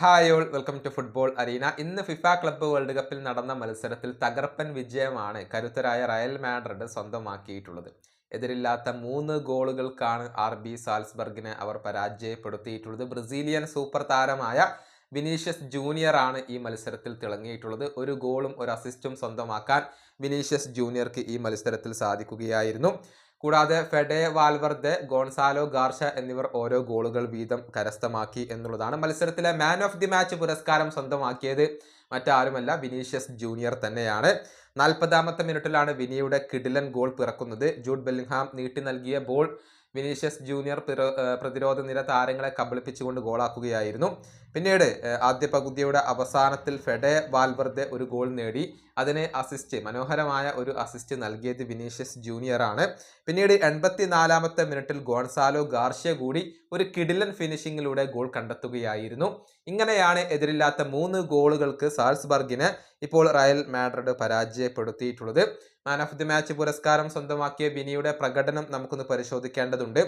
Hi all welcome to football arena ഇന്ന് FIFA club world കപ്പിൽ നടന്ന മത്സരത്തിൽ തകർപ്പൻ വിജയമാണ് കരുത്തരായ റയൽ മാഡ്രിഡ് സ്വന്തമാക്കിയിട്ടുള്ളത്. എതിരില്ലാത്ത മൂന്ന് ഗോളുകൾക്കാണ് ആർ ബി സാൽസ്ബർഗിനെ അവർ പരാജയപ്പെടുത്തിയിട്ടുള്ളത്. ബ്രസീലിയൻ സൂപ്പർ താരമായ വിനീഷ്യസ് ജൂനിയർ ആണ് ഈ മത്സരത്തിൽ തിളങ്ങിയിട്ടുള്ളത്. ഒരു ഗോളും ഒരു അസിസ്റ്റും സ്വന്തമാക്കാൻ വിനീഷ്യസ് ജൂനിയർക്ക് ഈ മത്സരത്തിൽ സാധിക്കുകയായിരുന്നു. കൂടാതെ ഫെഡേ വാൽവർദെ ഗോൺസാലോ ഗാർഷ എന്നിവർ ഓരോ ഗോളുകൾ വീതം കരസ്ഥമാക്കി എന്നുള്ളതാണ് മത്സരത്തിലെ മാൻ ഓഫ് ദി മാച്ച് പുരസ്കാരം സ്വന്തമാക്കിയത്. മറ്റാരുമല്ല വിനീഷ്യസ് ജൂനിയർ തന്നെയാണ്. നാൽപ്പതാമത്തെ മിനിറ്റിലാണ് വിനിയുടെ കിഡിലൻ ഗോൾ പിറക്കുന്നത്. ജൂഡ് ബെല്ലിംഗ്ഹാം നീട്ടി നൽകിയ ബോൾ വിനീഷ്യസ് ജൂനിയർ പ്രതിരോധ നിര താരങ്ങളെ കബളിപ്പിച്ചുകൊണ്ട് ഗോളാക്കുകയായിരുന്നു. പിന്നീട് ആദ്യ പകുതിയുടെ അവസാനത്തിൽ ഫെഡെ വാൽവർദെ ഒരു ഗോൾ നേടി. അതിന് അസിസ്റ്റ് മനോഹരമായ ഒരു അസിസ്റ്റ് നൽകിയത് വിനീഷ്യസ് ജൂനിയർ ആണ്. പിന്നീട് എൺപത്തി നാലാമത്തെ മിനിറ്റിൽ ഗോൺസാലോ ഗാർഷ്യ കൂടി ഒരു കിഡിലൻ ഫിനിഷിങ്ങിലൂടെ ഗോൾ കണ്ടെത്തുകയായിരുന്നു. ഇങ്ങനെയാണ് എതിരില്ലാത്ത മൂന്ന് ഗോളുകൾക്ക് സാൽസ്ബർഗിന് ഇപ്പോൾ റയൽ മാഡ്രിഡ് പരാജയപ്പെടുത്തിയിട്ടുള്ളത്. മാൻ ഓഫ് ദി മാച്ച് പുരസ്കാരം സ്വന്തമാക്കിയ ബിനിയുടെ പ്രകടനം നമുക്കൊന്ന് പരിശോധിക്കേണ്ടതുണ്ട്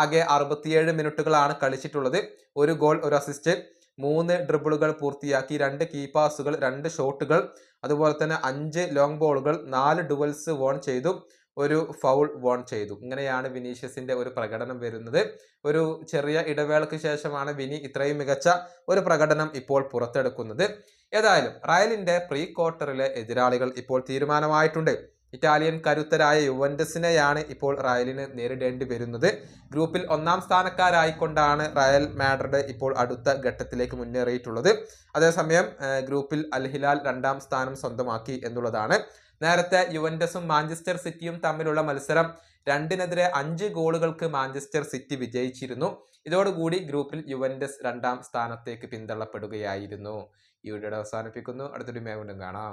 ആകെ അറുപത്തിയേഴ് മിനിറ്റുകളാണ് കളിച്ചിട്ടുള്ളത്. ഒരു ഗോൾ ഒരു അസിസ്റ്റ് മൂന്ന് ഡ്രിബിളുകൾ പൂർത്തിയാക്കി രണ്ട് കീ പാസുകൾ രണ്ട് ഷോട്ടുകൾ അതുപോലെ തന്നെ അഞ്ച് ലോങ് ബോളുകൾ നാല് ഡുവൽസ് വോൺ ചെയ്തു ഒരു ഫൗൾ വോൺ ചെയ്തു. ഇങ്ങനെയാണ് വിനീഷ്യസിന്റെ ഒരു പ്രകടനം വരുന്നത്. ഒരു ചെറിയ ഇടവേളയ്ക്ക് ശേഷമാണ് വിനി ഇത്രയും മികച്ച ഒരു പ്രകടനം ഇപ്പോൾ പുറത്തെടുക്കുന്നത്. ഏതായാലും റയലിന്റെ പ്രീ ക്വാർട്ടറിലെ എതിരാളികൾ ഇപ്പോൾ തീരുമാനമായിട്ടുണ്ട്. ഇറ്റാലിയൻ കരുത്തരായ യുവന്റസിനെയാണ് ഇപ്പോൾ റയലിന് നേരിടേണ്ടി വരുന്നത്. ഗ്രൂപ്പിൽ ഒന്നാം സ്ഥാനക്കാരായിക്കൊണ്ടാണ് റയൽ മാഡ്രിഡ് ഇപ്പോൾ അടുത്ത ഘട്ടത്തിലേക്ക് മുന്നേറിയിട്ടുള്ളത്. അതേസമയം ഗ്രൂപ്പിൽ അൽഹിലാൽ രണ്ടാം സ്ഥാനം സ്വന്തമാക്കി എന്നുള്ളതാണ്. നേരത്തെ യുവന്റസും മാഞ്ചസ്റ്റർ സിറ്റിയും തമ്മിലുള്ള മത്സരം രണ്ടിനെതിരെ അഞ്ച് ഗോളുകൾക്ക് മാഞ്ചസ്റ്റർ സിറ്റി വിജയിച്ചിരുന്നു. ഇതോടുകൂടി ഗ്രൂപ്പിൽ യുവന്റസ് രണ്ടാം സ്ഥാനത്തേക്ക് പിന്തള്ളപ്പെടുകയായിരുന്നു. ഈ വീഡിയോ അവസാനിപ്പിക്കുന്നു. അടുത്തൊരു മേ വീണ്ടും കാണാം.